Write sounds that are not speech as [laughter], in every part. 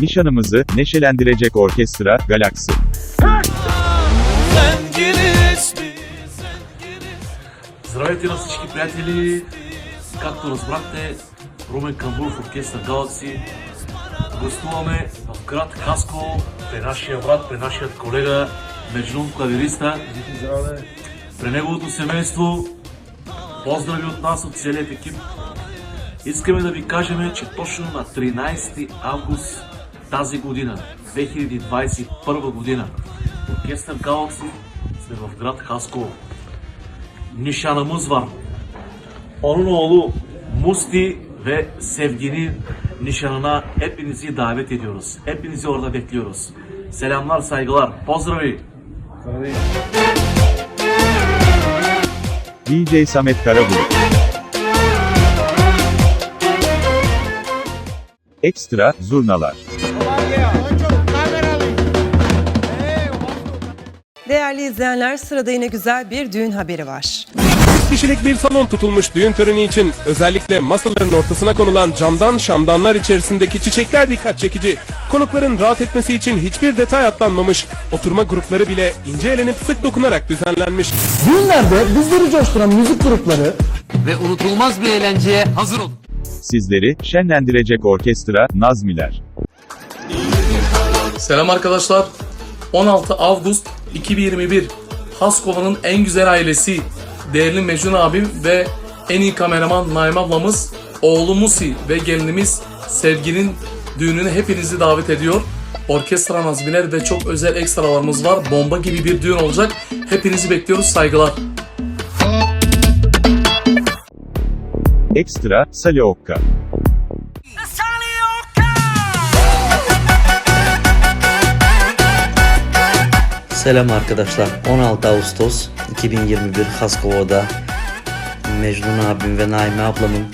Nişanımızı neşelendirecek orkestra, Galaksi. Здравейте на всички приятели! Както разбрахте, Румен Камбуров, оркестър Галакси. Гостуваме в град Хаско, при нашия брат, при нашия колега Меджнун клавириста, при неговото семейство. Поздрави от нас, от целият екип. Искаме да ви кажем, че точно на 13 август тази година, 2021 година, оркестър Галакси сме в град Хасково nişanımız var. Onun oğlu Musti ve Sevgi'nin nişanına hepinizi davet ediyoruz. Hepinizi orada bekliyoruz. Selamlar, saygılar. Pozdravi. DJ Samet Karabulut. Ekstra, zurnalar. Değerli izleyenler sırada yine güzel bir düğün haberi var. kişilik bir salon tutulmuş düğün töreni için özellikle masaların ortasına konulan camdan şamdanlar içerisindeki çiçekler dikkat çekici. Konukların rahat etmesi için hiçbir detay atlanmamış. Oturma grupları bile ince elenip sık dokunarak düzenlenmiş. Düğünlerde bizleri coşturan müzik grupları ve unutulmaz bir eğlenceye hazır olun. Sizleri şenlendirecek orkestra, Nazmiler. Selam arkadaşlar. 16 Avgust 2021 Haskova'nın en güzel ailesi değerli Mecnun abim ve en iyi kameraman Naim ablamız oğlu Musi ve gelinimiz Sevgi'nin düğününe hepinizi davet ediyor. Orkestra nazmiler ve çok özel ekstralarımız var. Bomba gibi bir düğün olacak. Hepinizi bekliyoruz. Saygılar. Ekstra, Saliokka. Selam arkadaşlar. 16 Ağustos 2021 Haskova'da Mecnun abim ve Naime ablamın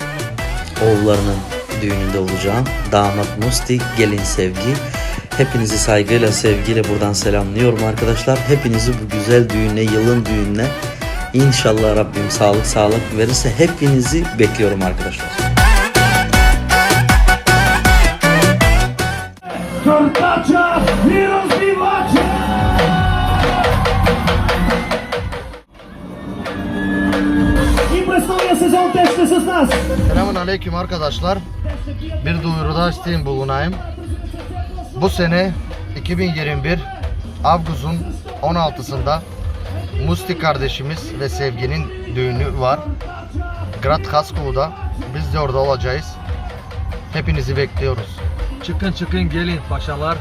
oğullarının düğününde olacağım. Damat Musti, gelin Sevgi. Hepinizi saygıyla, sevgiyle buradan selamlıyorum arkadaşlar. Hepinizi bu güzel düğüne, yılın düğününe İnşallah Rabbim sağlık sağlık verirse hepinizi bekliyorum arkadaşlar. predstavlja sezon Selamun Aleyküm arkadaşlar. Bir duyuruda isteyeyim bulunayım. Bu sene 2021 Avgust'un 16'sında Musti kardeşimiz ve Sevgi'nin düğünü var. Grad Haskova'da. Biz de orada olacağız. Hepinizi bekliyoruz. Çıkın çıkın gelin paşalar.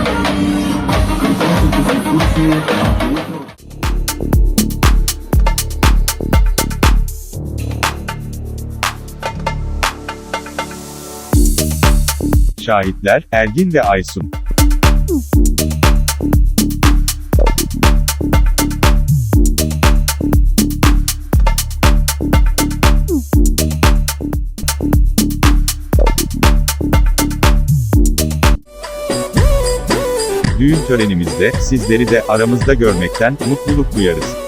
[laughs] Şahitler, Ergin ve Aysun. Düğün törenimizde sizleri de aramızda görmekten mutluluk duyarız.